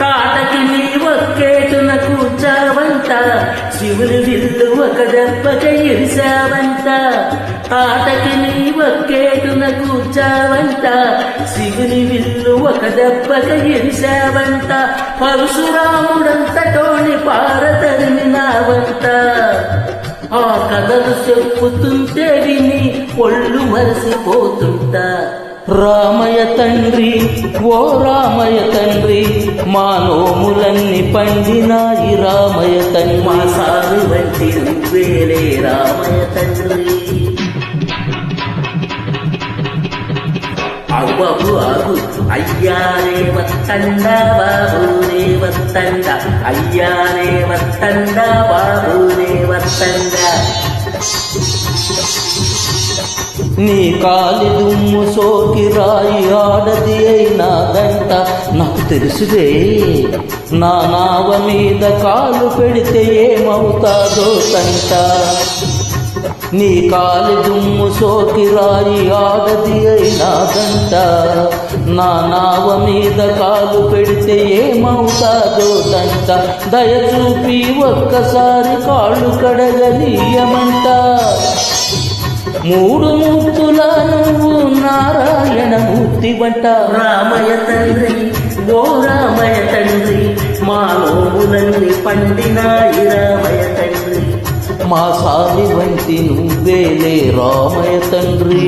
తాతకి నీ ఒక్కేటున కూర్చావంట శివుని విల్లు ఒక దెబ్బక ఇరిసావంట తాతకి నీ ఒక్కేటున కూర్చావంట శివుని విల్లు ఒక దెబ్బక ఇరిసావంట పరశురాముడంతటోని రావంట ఆ కథలు చెప్పుతుంటే విని ఒళ్ళు మరసిపోతుంటా. రామయ తండ్రి ఓ రామయ తండ్రి మా నోములన్నీ పండినాయి రామయ తండ్రి. మా సారు వంటి నువ్వేలే రామయ తండ్రి. ఆగు బాబు ఆగు అయ్యారే వత్తండ బాబునే వత్తండ అయ్యానే వత్తండ బాబునే వత్తండ నీ కాలి దుమ్ము సోకి రాయి ఆడది అయినా గంట నాకు తెలుసుదే నా నావ మీద కాలు పెడితే ఏమవుతాదో తంట. నీ కాలి దుమ్ము సోకి రాయి ఆడది అయినాదంట నా నావ మీద కాలు పెడితే ఏమవుతాదో దంట దయచూపి ఒక్కసారి కాళ్ళు కడగనీయమంట. మూడు ముక్కుల నువ్వు నారాయణ మూర్తి వంట. రామయ తండ్రి ఓ రామయ తండ్రి మా నోములన్నీ పండినాయి రామ మా సాలి వంటి నువ్వేలే రామయ తండ్రి.